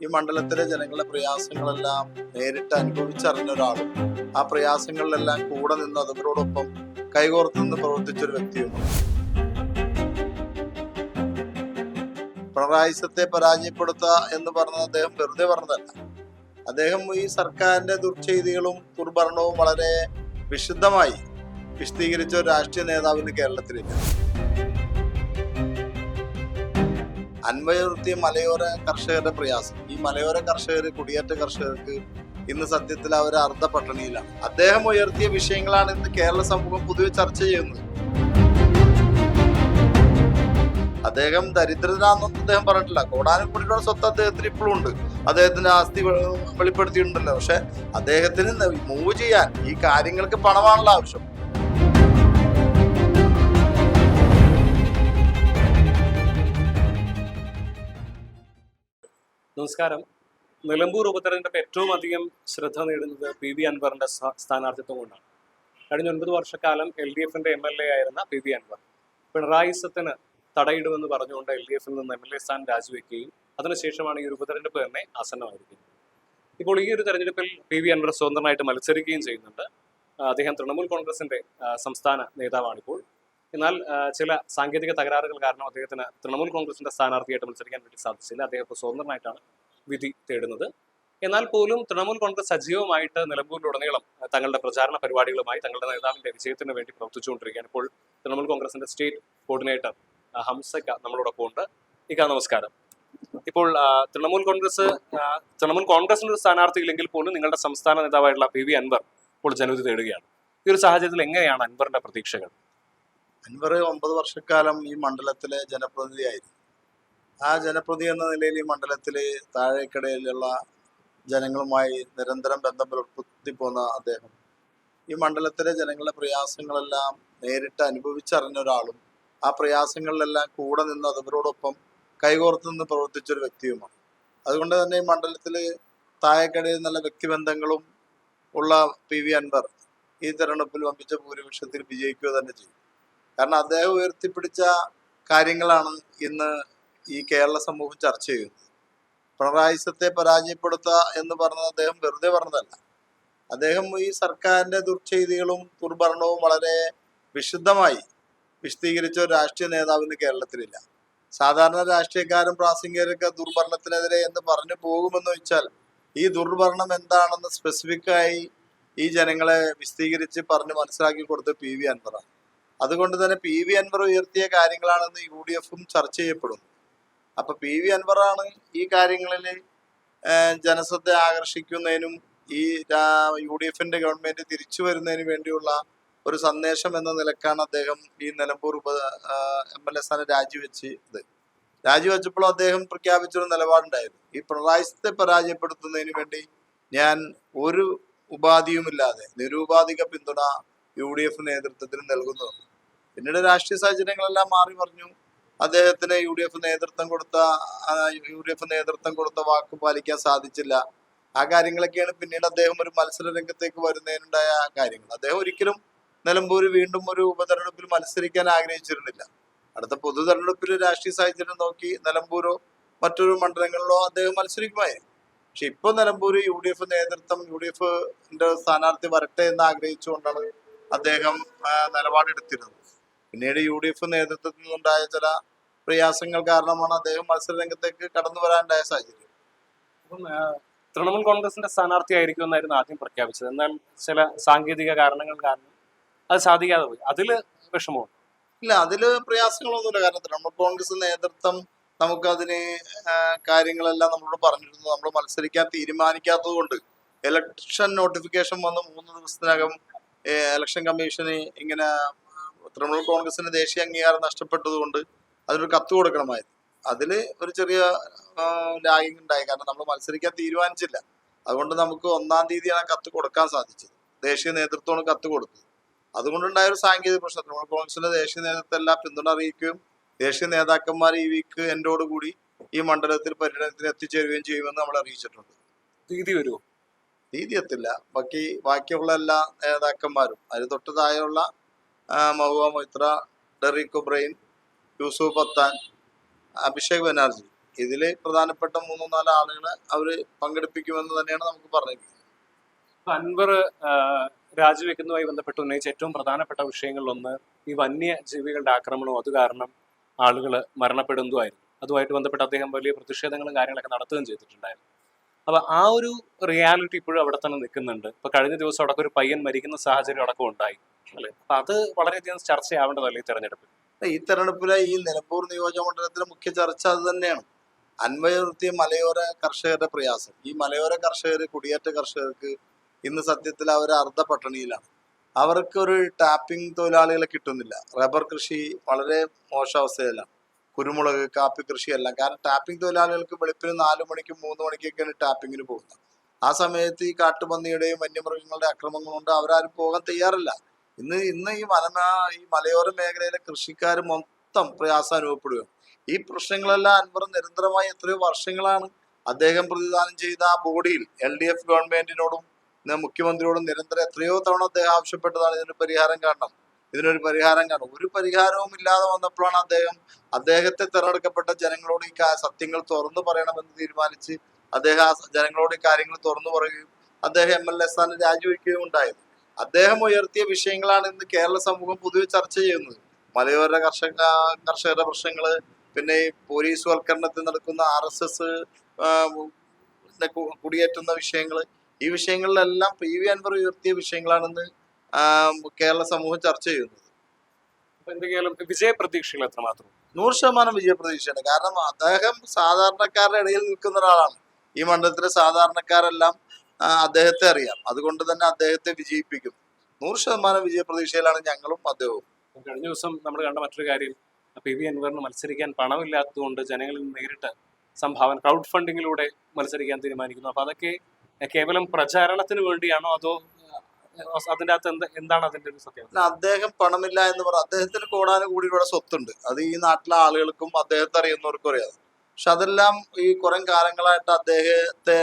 ഈ മണ്ഡലത്തിലെ ജനങ്ങളുടെ പ്രയാസങ്ങളെല്ലാം നേരിട്ട് അനുഭവിച്ചറിഞ്ഞ ഒരാളും ആ പ്രയാസങ്ങളിലെല്ലാം കൂടെ നിന്ന് അവരോടൊപ്പം കൈകോർത്ത് നിന്ന് പ്രവർത്തിച്ചൊരു വ്യക്തിയുമാണ് പിണറായി പരാജയപ്പെടുത്തുക എന്ന് പറഞ്ഞത് അദ്ദേഹം വെറുതെ പറഞ്ഞതല്ല. അദ്ദേഹം ഈ സർക്കാരിന്റെ ദുർച്ചെയ്തികളും ദുർഭരണവും വളരെ വിശുദ്ധമായി വിശദീകരിച്ച ഒരു രാഷ്ട്രീയ നേതാവിന് കേരളത്തിലില്ല. അന്വയുർത്തിയ മലയോര കർഷകരുടെ പ്രയാസം. ഈ മലയോര കർഷകർ കുടിയേറ്റ കർഷകർക്ക് ഇന്ന് സത്യത്തിൽ അവർ അർദ്ധ പട്ടണിയിലാണ് അദ്ദേഹം ഉയർത്തിയ വിഷയങ്ങളാണ് ഇന്ന് കേരള സമൂഹം പൊതുവെ ചർച്ച ചെയ്യുന്നത്. അദ്ദേഹം ദരിദ്രനാണെന്നൊന്നും അദ്ദേഹം പറഞ്ഞിട്ടില്ല. കോടാനുകൂടിയുള്ള സ്വത്ത് അദ്ദേഹത്തിന് ഇപ്പോഴും ഉണ്ട്. അദ്ദേഹത്തിന്റെ ആസ്തി വെളിപ്പെടുത്തിയിട്ടുണ്ടല്ലോ. പക്ഷെ അദ്ദേഹത്തിന് മൂവ് ചെയ്യാൻ ഈ കാര്യങ്ങൾക്ക് പണമാണല്ലോ ആവശ്യം. നമസ്കാരം. നിലമ്പൂർ ഉപതെരഞ്ഞെടുപ്പ് ഏറ്റവും അധികം ശ്രദ്ധ നേടുന്നത് പി വി അൻവറിന്റെ സ്ഥാനാർത്ഥിത്വം കൊണ്ടാണ്. കഴിഞ്ഞ ഒൻപത് വർഷക്കാലം എൽ ഡി എഫിന്റെ എം എൽ എ ആയിരുന്ന പി വി അൻവർ. പിണറായി സത്തിന് തടയിടുമെന്ന് പറഞ്ഞുകൊണ്ട് എൽ ഡി എഫിൽ നിന്ന് എം എൽ എ സ്ഥാനം രാജിവെക്കുകയും അതിനുശേഷമാണ് ഈ ഒരു ഉപതെരഞ്ഞെടുപ്പ് തന്നെ ആസന്നമായിരിക്കുന്നത്. ഇപ്പോൾ ഈ ഒരു തെരഞ്ഞെടുപ്പിൽ പി വി അൻവർ സ്വതന്ത്രമായിട്ട് മത്സരിക്കുകയും ചെയ്യുന്നുണ്ട്. അദ്ദേഹം തൃണമൂൽ കോൺഗ്രസിന്റെ സംസ്ഥാന നേതാവാണിപ്പോൾ. എന്നാൽ ചില സാങ്കേതിക തകരാറുകൾ കാരണം അദ്ദേഹത്തിന് തൃണമൂൽ കോൺഗ്രസിന്റെ സ്ഥാനാർത്ഥിയായിട്ട് മത്സരിക്കാൻ വേണ്ടി സാധിച്ചില്ല. അദ്ദേഹം ഇപ്പോൾ സ്വതന്ത്രമായിട്ടാണ് വിധി തേടുന്നത്. എന്നാൽ പോലും തൃണമൂൽ കോൺഗ്രസ് സജീവമായിട്ട് നിലമ്പൂരിലുടനീളം തങ്ങളുടെ പ്രചാരണ പരിപാടികളുമായി തങ്ങളുടെ നേതാവിന്റെ വിജയത്തിന് വേണ്ടി പ്രവർത്തിച്ചുകൊണ്ടിരിക്കുകയാണ്. ഇപ്പോൾ തൃണമൂൽ കോൺഗ്രസിന്റെ സ്റ്റേറ്റ് കോർഡിനേറ്റർ ഹംസക്ക നമ്മളോടൊപ്പം ഉണ്ട്. ഇക്ക നമസ്കാരം. ഇപ്പോൾ തൃണമൂൽ കോൺഗ്രസ് തൃണമൂൽ കോൺഗ്രസിന്റെ ഒരു സ്ഥാനാർത്ഥി ഇല്ലെങ്കിൽ പോലും നിങ്ങളുടെ സംസ്ഥാന നേതാവായിട്ടുള്ള പി വി അൻവർ ഇപ്പോൾ ജനവിധി തേടുകയാണ്. ഈ ഒരു സാഹചര്യത്തിൽ എങ്ങനെയാണ് അൻവറിന്റെ പ്രതീക്ഷകൾ? അൻവർ ഒമ്പത് വർഷക്കാലം ഈ മണ്ഡലത്തിലെ ജനപ്രതിനിധിയായിരുന്നു. ആ ജനപ്രതി എന്ന നിലയിൽ ഈ മണ്ഡലത്തിൽ താഴേക്കടയിലുള്ള ജനങ്ങളുമായി നിരന്തരം ബന്ധം പുലർത്തി പോന്ന അദ്ദേഹം. ഈ മണ്ഡലത്തിലെ ജനങ്ങളുടെ പ്രയാസങ്ങളെല്ലാം നേരിട്ട് അനുഭവിച്ചറിഞ്ഞ ഒരാളും ആ പ്രയാസങ്ങളിലെല്ലാം കൂടെ നിന്ന് അവരോടൊപ്പം കൈകോർത്ത് നിന്ന് പ്രവർത്തിച്ചൊരു വ്യക്തിയുമാണ്. അതുകൊണ്ട് തന്നെ ഈ മണ്ഡലത്തിൽ താഴേക്കടയിൽ നല്ല വ്യക്തിബന്ധങ്ങളും ഉള്ള പി വി അൻവർ ഈ തെരഞ്ഞെടുപ്പിൽ വമ്പിച്ച ഭൂരിപക്ഷത്തിൽ വിജയിക്കുക തന്നെ ചെയ്യും കാരണം അദ്ദേഹം ഉയർത്തിപ്പിടിച്ച കാര്യങ്ങളാണ് ഇന്ന് ഈ കേരള സമൂഹം ചർച്ച ചെയ്യുന്നത്. പിണറായി സത്തെ പരാജയപ്പെടുത്തുക എന്ന് പറഞ്ഞത് അദ്ദേഹം വെറുതെ പറഞ്ഞതല്ല. അദ്ദേഹം ഈ സർക്കാരിന്റെ ദുർച്ചെയ്തികളും ദുർഭരണവും വളരെ വിശുദ്ധമായി വിശദീകരിച്ച ഒരു രാഷ്ട്രീയ നേതാവിന് കേരളത്തിലില്ല. സാധാരണ രാഷ്ട്രീയക്കാരും പ്രാസംഗികരൊക്കെ ദുർഭരണത്തിനെതിരെ എന്ന് പറഞ്ഞു പോകുമെന്ന് വെച്ചാൽ ഈ ദുർഭരണം എന്താണെന്ന് സ്പെസിഫിക്കായി ഈ ജനങ്ങളെ വിശദീകരിച്ച് പറഞ്ഞ് മനസ്സിലാക്കി കൊടുത്ത പി വി അൻവറാണ്. അതുകൊണ്ട് തന്നെ പി വി അൻവർ ഉയർത്തിയ കാര്യങ്ങളാണെന്ന് യു ഡി എഫും ചർച്ച ചെയ്യപ്പെടുന്നു. അപ്പൊ പി വി അൻവറാണ് ഈ കാര്യങ്ങളിൽ ജനശ്രദ്ധ ആകർഷിക്കുന്നതിനും ഈ യു ഡി എഫിന്റെ ഗവൺമെന്റ് തിരിച്ചു വരുന്നതിനു വേണ്ടിയുള്ള ഒരു സന്ദേശം എന്ന നിലക്കാണ് അദ്ദേഹം ഈ നിലമ്പൂർ ഉപ എം എൽ എ സ്ഥാനം രാജിവെച്ചത് രാജിവെച്ചപ്പോൾ അദ്ദേഹം പ്രഖ്യാപിച്ചൊരു നിലപാടുണ്ടായിരുന്നു. ഈ പ്രളയത്തെ പരാജയപ്പെടുത്തുന്നതിന് വേണ്ടി ഞാൻ ഒരു ഉപാധിയുമില്ലാതെ നിരുപാധിക പിന്തുണ യു ഡി എഫ് നേതൃത്വത്തിന് നൽകുന്നു പിന്നീട് രാഷ്ട്രീയ സാഹചര്യങ്ങളെല്ലാം മാറി പറഞ്ഞു അദ്ദേഹത്തിന് യു ഡി എഫ് നേതൃത്വം കൊടുത്ത യു ഡി എഫ് നേതൃത്വം കൊടുത്ത വാക്ക് പാലിക്കാൻ സാധിച്ചില്ല. ആ കാര്യങ്ങളൊക്കെയാണ് പിന്നീട് അദ്ദേഹം ഒരു മത്സര രംഗത്തേക്ക് വരുന്നതിനുണ്ടായ കാര്യങ്ങൾ. അദ്ദേഹം ഒരിക്കലും നിലമ്പൂര് വീണ്ടും ഒരു ഉപതെരഞ്ഞെടുപ്പിൽ മത്സരിക്കാൻ ആഗ്രഹിച്ചിരുന്നില്ല. അടുത്ത പൊതു തെരഞ്ഞെടുപ്പിൽ രാഷ്ട്രീയ സാഹചര്യം നോക്കി നിലമ്പൂരോ മറ്റൊരു മണ്ഡലങ്ങളിലോ അദ്ദേഹം മത്സരിക്കുമായിരുന്നു. പക്ഷെ ഇപ്പൊ നിലമ്പൂര് യു ഡി എഫ് നേതൃത്വം യു ഡി എഫിന്റെ സ്ഥാനാർത്ഥി വരട്ടെ എന്ന് ആഗ്രഹിച്ചുകൊണ്ടാണ് അദ്ദേഹം നിലപാടെടുത്തിരുന്നത്. പിന്നീട് യു ഡി എഫ് നേതൃത്വത്തിൽ നിന്നുണ്ടായ ചില പ്രയാസങ്ങൾ കാരണമാണ് അദ്ദേഹം മത്സര രംഗത്തേക്ക് കടന്നു വരാനുണ്ടായ സാഹചര്യം. തൃണമൂൽ കോൺഗ്രസിന്റെ സ്ഥാനാർത്ഥിയായിരിക്കും എന്നായിരുന്നു ആദ്യം പ്രഖ്യാപിച്ചത്. എന്നാൽ ചില സാങ്കേതിക കാരണങ്ങൾ കാരണം അത് സാധിക്കാതെ പോയി. അതിൽ വിഷമമുണ്ട്? ഇല്ല അതിൽ പ്രയാസങ്ങളൊന്നുമില്ല. കാരണം തൃണമൂൽ കോൺഗ്രസ് നേതൃത്വം നമുക്കതിന് കാര്യങ്ങളെല്ലാം നമ്മളോട് പറഞ്ഞിരുന്നു. നമ്മൾ മത്സരിക്കാൻ തീരുമാനിക്കാത്തത് കൊണ്ട് ഇലക്ഷൻ നോട്ടിഫിക്കേഷൻ വന്ന് മൂന്ന് ദിവസത്തിനകം ഇലക്ഷൻ കമ്മീഷന് ഇങ്ങനെ തൃണമൂൽ കോൺഗ്രസിന് ദേശീയ അംഗീകാരം നഷ്ടപ്പെട്ടതുകൊണ്ട് അതിനൊരു കത്ത് കൊടുക്കണമായിരുന്നു. അതിൽ ഒരു ചെറിയ ലാഗിങ് ഉണ്ടായി. കാരണം നമ്മൾ മത്സരിക്കാൻ തീരുമാനിച്ചില്ല. അതുകൊണ്ട് നമുക്ക് ഒന്നാം തീയതിയാണ് കത്ത് കൊടുക്കാൻ സാധിച്ചത്. ദേശീയ നേതൃത്വമാണ് കത്ത് കൊടുത്തത്. അതുകൊണ്ടുണ്ടായ ഒരു സാങ്കേതിക പ്രശ്നം. തൃണമൂൽ കോൺഗ്രസിന്റെ ദേശീയ നേതൃത്വം എല്ലാം പിന്തുണ അറിയിക്കുകയും ദേശീയ നേതാക്കന്മാർ ഈ വീക്ക് എന്നോടുകൂടി ഈ മണ്ഡലത്തിൽ പര്യടനത്തിന് എത്തിച്ചേരുകയും ചെയ്യുമെന്ന് നമ്മൾ അറിയിച്ചിട്ടുണ്ട്. തീയതി വരുമോ? തീയതി എത്തില്ല. ബാക്കി ബാക്കിയുള്ള എല്ലാ നേതാക്കന്മാരും അതിന് തൊട്ട് താഴെയുള്ള മഹുവ മൊയ്ത്ര ഡെറിക് ബ്രെയിൻ യൂസുഫ് പത്താൻ അഭിഷേക് ബനർജി. ഇതിൽ പ്രധാനപ്പെട്ട മൂന്നോ നാലോ ആളുകളെ അവർ പങ്കെടുപ്പിക്കുമെന്ന് തന്നെയാണ് നമുക്ക് പറഞ്ഞിരിക്കുന്നത്. അൻവർ രാജിവെക്കുന്നതുമായി ബന്ധപ്പെട്ട് ഉന്നയിച്ച ഏറ്റവും പ്രധാനപ്പെട്ട വിഷയങ്ങളിലൊന്ന് ഈ വന്യജീവികളുടെ ആക്രമണവും അത് കാരണം ആളുകൾ മരണപ്പെടുന്നതുമായിരുന്നു. അതുമായിട്ട് ബന്ധപ്പെട്ട് അദ്ദേഹം വലിയ പ്രതിഷേധങ്ങളും കാര്യങ്ങളൊക്കെ നടത്തുകയും ചെയ്തിട്ടുണ്ടായിരുന്നു. അപ്പൊ ആ ഒരു റിയാലിറ്റി ഇപ്പോഴും അവിടെ തന്നെ നിൽക്കുന്നുണ്ട്. ഇപ്പൊ കഴിഞ്ഞ ദിവസം അടക്കം ഒരു പയ്യൻ മരിക്കുന്ന സാഹചര്യം അടക്കം ഉണ്ടായി അല്ലെ? അപ്പൊ അത് വളരെയധികം ചർച്ചയാവേണ്ടതല്ലേ ഈ തെരഞ്ഞെടുപ്പിൽ? ഈ തെരഞ്ഞെടുപ്പിലെ ഈ നിലമ്പൂർ നിയോജക മണ്ഡലത്തിലെ മുഖ്യ ചർച്ച അത് തന്നെയാണ്. അൻവയർത്തിയ മലയോര കർഷകരുടെ പ്രയാസം. ഈ മലയോര കർഷകർ കുടിയേറ്റ കർഷകർക്ക് ഇന്ന് സത്യത്തിൽ അവർ അർദ്ധ പട്ടണിയിലാണ്. അവർക്കൊരു ടാപ്പിംഗ് തൊഴിലാളികളെ കിട്ടുന്നില്ല. റബ്ബർ കൃഷി വളരെ മോശാവസ്ഥയിലാണ് കുരുമുളക് കാപ്പി കൃഷിയെല്ലാം. കാരണം ടാപ്പിംഗ് തൊഴിലാളികൾക്ക് വെളുപ്പിന് നാലു മണിക്കും മൂന്ന് മണിക്കൊക്കെയാണ് ടാപ്പിങ്ങിന് പോകുന്നത്. ആ സമയത്ത് ഈ കാട്ടുപന്നിയുടെയും വന്യമൃഗങ്ങളുടെ അക്രമങ്ങൾ കൊണ്ട് അവരാരും പോകാൻ തയ്യാറില്ല. ഇന്ന് ഇന്ന് ഈ മലനാ ഈ മലയോര മേഖലയിലെ കൃഷിക്കാർ മൊത്തം പ്രയാസം അനുഭവപ്പെടുകയാണ്. ഈ പ്രശ്നങ്ങളെല്ലാം അൻവർ നിരന്തരമായി എത്രയോ വർഷങ്ങളാണ് അദ്ദേഹം പ്രതിദാനം ചെയ്ത ആ ബോഡിയിൽ എൽ ഡി എഫ് ഗവൺമെന്റിനോടും മുഖ്യമന്ത്രിയോടും നിരന്തരം എത്രയോ തവണ അദ്ദേഹം ആവശ്യപ്പെട്ടതാണ് ഇതിന് പരിഹാരം കാണണം. ഇതിനൊരു പരിഹാരം കാണും. ഒരു പരിഹാരവും ഇല്ലാതെ വന്നപ്പോഴാണ് അദ്ദേഹം അദ്ദേഹത്തെ തെരഞ്ഞെടുക്കപ്പെട്ട ജനങ്ങളോട് ഈ സത്യങ്ങൾ തുറന്നു പറയണമെന്ന് തീരുമാനിച്ച് അദ്ദേഹം ആ ജനങ്ങളോട് കാര്യങ്ങൾ തുറന്നു പറയുകയും അദ്ദേഹം എം എൽ എ സ്ഥാനം രാജിവെക്കുകയും ഉണ്ടായത്. അദ്ദേഹം ഉയർത്തിയ വിഷയങ്ങളാണ് ഇന്ന് കേരള സമൂഹം പൊതുവെ ചർച്ച ചെയ്യുന്നത്. മലയോര കർഷക കർഷകരുടെ പ്രശ്നങ്ങൾ പിന്നെ പോലീസ് വൽക്കരണത്തിൽ നടക്കുന്ന ആർ എസ് എസ് കുടിയേറ്റുന്ന വിഷയങ്ങൾ ഈ വിഷയങ്ങളിലെല്ലാം പി വി അൻവർ ഉയർത്തിയ വിഷയങ്ങളാണെന്ന് കേരള സമൂഹം ചർച്ച ചെയ്യുന്നത് അപ്പൊ എന്തെങ്കിലും വിജയപ്രതീക്ഷകൾ എത്രമാത്രം? നൂറ് ശതമാനം വിജയപ്രതീക്ഷയാണ് കാരണം അദ്ദേഹം സാധാരണക്കാരുടെ ഇടയിൽ നിൽക്കുന്ന ഒരാളാണ്. ഈ മണ്ഡലത്തിലെ സാധാരണക്കാരെല്ലാം അദ്ദേഹത്തെ അറിയാം. അതുകൊണ്ട് തന്നെ അദ്ദേഹത്തെ വിജയിപ്പിക്കും. നൂറ് ശതമാനം വിജയപ്രതീക്ഷയിലാണ് ഞങ്ങളും അദ്ദേഹവും. കഴിഞ്ഞ ദിവസം നമ്മൾ കണ്ട മറ്റൊരു കാര്യം പി വി അൻവറിന് മത്സരിക്കാൻ പണമില്ലാത്തതുകൊണ്ട് ജനങ്ങളിൽ നേരിട്ട് സംഭാവന ക്രൗഡ് ഫണ്ടിങ്ങിലൂടെ മത്സരിക്കാൻ തീരുമാനിക്കുന്നു. അപ്പൊ അതൊക്കെ കേവലം പ്രചാരണത്തിന് വേണ്ടിയാണോ അതോ അതിന്റെ അകത്ത് എന്ത് എന്താണ് അതിന്റെ ഒരു സത്യം? അദ്ദേഹം പണമില്ല എന്ന് പറ അദ്ദേഹത്തിന് കോടാനും കൂടി ഇവിടെ സ്വത്തുണ്ട്. അത് ഈ നാട്ടിലെ ആളുകൾക്കും അദ്ദേഹത്തെ അറിയുന്നവർക്കും അറിയാം. പക്ഷെ അതെല്ലാം ഈ കുറെ കാലങ്ങളായിട്ട് അദ്ദേഹത്തെ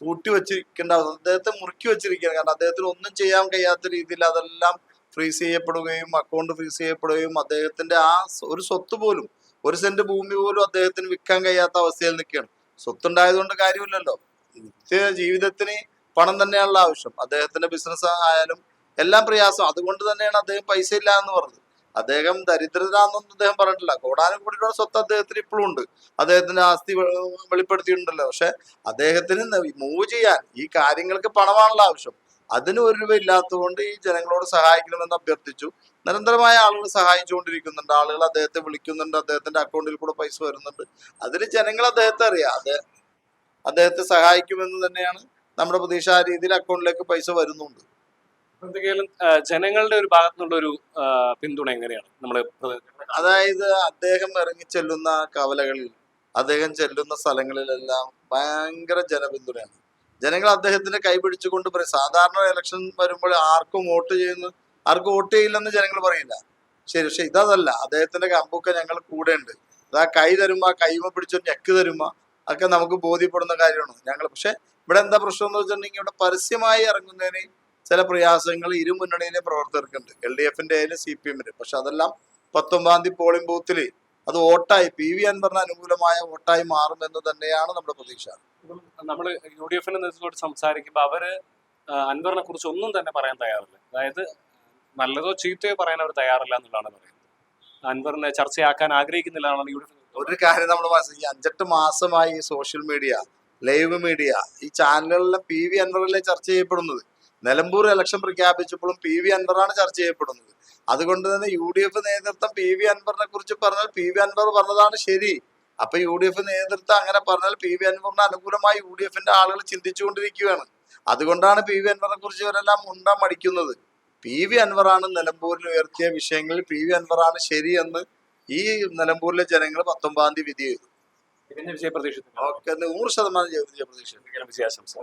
പൂട്ടി വെച്ചിരിക്കേണ്ട അവസ്ഥ അദ്ദേഹത്തെ മുറുക്കി വെച്ചിരിക്കുകയാണ്. കാരണം അദ്ദേഹത്തിന് ഒന്നും ചെയ്യാൻ കഴിയാത്ത രീതിയിൽ അതെല്ലാം ഫ്രീസ് ചെയ്യപ്പെടുകയും അക്കൗണ്ട് ഫ്രീസ് ചെയ്യപ്പെടുകയും അദ്ദേഹത്തിന്റെ ആ ഒരു സ്വത്ത് പോലും ഒരു സെന്റ് ഭൂമി പോലും അദ്ദേഹത്തിന് വിൽക്കാൻ കഴിയാത്ത അവസ്ഥയിൽ നിൽക്കുകയാണ്. സ്വത്തുണ്ടായതുകൊണ്ട് കാര്യമില്ലല്ലോ. നിത്യ ജീവിതത്തിന് പണം തന്നെയാണല്ലോ ആവശ്യം. അദ്ദേഹത്തിന്റെ ബിസിനസ് ആയാലും എല്ലാം പ്രയാസം. അതുകൊണ്ട് തന്നെയാണ് അദ്ദേഹം പൈസ ഇല്ല എന്ന് പറഞ്ഞത്. അദ്ദേഹം ദരിദ്രനാണെന്നൊന്നും അദ്ദേഹം പറഞ്ഞിട്ടില്ല. കോടാനും കോടാനുകൂടിയുടെ സ്വത്ത് അദ്ദേഹത്തിന് ഇപ്പോഴും ഉണ്ട്. അദ്ദേഹത്തിന്റെ ആസ്തി വെളിപ്പെടുത്തിയിട്ടുണ്ടല്ലോ. പക്ഷെ അദ്ദേഹത്തിന് മൂവ് ചെയ്യാൻ ഈ കാര്യങ്ങൾക്ക് പണമാണല്ലോ ആവശ്യം. അതിന് ഒരു രൂപ ഇല്ലാത്തതുകൊണ്ട് ഈ ജനങ്ങളോട് സഹായിക്കണമെന്ന് അഭ്യർത്ഥിച്ചു. നിരന്തരമായ ആളുകൾ സഹായിച്ചുകൊണ്ടിരിക്കുന്നുണ്ട്. ആളുകൾ അദ്ദേഹത്തെ വിളിക്കുന്നുണ്ട്. അദ്ദേഹത്തിന്റെ അക്കൗണ്ടിൽ കൂടെ പൈസ വരുന്നുണ്ട്. അതിന് ജനങ്ങൾ അദ്ദേഹത്തെ അറിയാം. അദ്ദേഹത്തെ സഹായിക്കുമെന്ന് തന്നെയാണ് നമ്മുടെ പ്രതീക്ഷ ആ രീതിയിൽ അക്കൗണ്ടിലേക്ക് പൈസ വരുന്നുണ്ട്. എന്തെങ്കിലും ജനങ്ങളുടെ ഒരു ഭാഗത്തുനിന്നുള്ള ഒരു പിന്തുണ എങ്ങനെയാണ്? നമ്മൾ അതായത് അദ്ദേഹം ഇറങ്ങി ചെല്ലുന്ന കവലകളിൽ അദ്ദേഹം ചെല്ലുന്ന സ്ഥലങ്ങളിലെല്ലാം ഭയങ്കര ജനപിന്തുണയാണ്. ജനങ്ങൾ അദ്ദേഹത്തിന്റെ കൈ പിടിച്ചുകൊണ്ട് പറയും സാധാരണ ഇലക്ഷൻ വരുമ്പോൾ ആർക്കും വോട്ട് ചെയ്യുന്നു ആർക്കും വോട്ട് ചെയ്യില്ലെന്ന് ജനങ്ങൾ പറയില്ല. ശരി പക്ഷെ ഇതല്ല അദ്ദേഹത്തിന്റെ കമ്പൊക്കെ ഞങ്ങൾ കൂടെ ഉണ്ട് അതാ കൈ തരുമ്പോ ആ കൈമ പിടിച്ചൊരു ഞെക്ക് തരുമ്പോ ഒക്കെ നമുക്ക് ബോധ്യപ്പെടുന്ന കാര്യമാണ്. ഞങ്ങൾ പക്ഷെ ഇവിടെ എന്താ പ്രശ്നം എന്ന് വെച്ചിട്ടുണ്ടെങ്കിൽ ഇവിടെ പരസ്യമായി ഇറങ്ങുന്നതിന് ചില പ്രയാസങ്ങൾ ഇരുമുന്നണിയിലെ പ്രവർത്തകർക്കുണ്ട്. എൽ ഡി എഫിന്റെ ആയാലും സി പി എമ്മിന്റെ. പക്ഷെ അതെല്ലാം പത്തൊമ്പതാം തീയതി പോളിംഗ് ബൂത്തിൽ അത് വോട്ടായി. പി വി അൻവറിന് അനുകൂലമായ വോട്ടായി മാറുമെന്ന് തന്നെയാണ് നമ്മുടെ പ്രതീക്ഷ. നമ്മൾ യു ഡി എഫിന്റെ നേതൃത്വത്തോട് സംസാരിക്കുമ്പോൾ അവർ അൻവറിനെ കുറിച്ച് ഒന്നും തന്നെ പറയാൻ തയ്യാറില്ല. അതായത് നല്ലതോ ചീത്തയോ പറയാൻ അവർ തയ്യാറില്ല എന്നുള്ളതാണ് പറയുന്നത്. അൻവറിനെ ചർച്ചയാക്കാൻ ആഗ്രഹിക്കുന്നില്ല എന്നാണ് യു ഡി എഫ് ഒരു കാര്യം നമ്മൾ മനസ്സിലാക്കി. അഞ്ചെട്ട് മാസമായി സോഷ്യൽ മീഡിയ ലൈവ് മീഡിയ ഈ ചാനലുകളിലെ പി വി അൻവറിലെ ചർച്ച ചെയ്യപ്പെടുന്നത്? നിലമ്പൂർ ഇലക്ഷൻ പ്രഖ്യാപിച്ചപ്പോഴും പി വി അൻവറാണ് ചർച്ച ചെയ്യപ്പെടുന്നത്. അതുകൊണ്ട് തന്നെ യു ഡി എഫ് നേതൃത്വം പി വി അൻവറിനെ കുറിച്ച് പറഞ്ഞാൽ പി വി അൻവർ പറഞ്ഞതാണ് ശരി. അപ്പൊ യു ഡി എഫ് നേതൃത്വം അങ്ങനെ പറഞ്ഞാൽ പി വി അൻവറിന് അനുകൂലമായി യു ഡി എഫിന്റെ ആളുകൾ ചിന്തിച്ചുകൊണ്ടിരിക്കുകയാണ്. അതുകൊണ്ടാണ് പി വി അൻവറിനെ കുറിച്ച് ഇവരെല്ലാം മുണ്ടാൻ മടിക്കുന്നത്. പി വി അൻവറാണ് നിലമ്പൂരിൽ ഉയർത്തിയ വിഷയങ്ങളിൽ പി വി അൻവറാണ് ശരിയെന്ന് ഈ നിലമ്പൂരിലെ ജനങ്ങൾ പത്തൊമ്പതാം തീയതി വിധി ചെയ്തു. ഇതിന്റെ വിജയ പ്രതീക്ഷിക്കുന്നു ഓക്കെ നൂറ് ശതമാനം ജയ- വിജയ പ്രതീക്ഷ വിജയാശംസ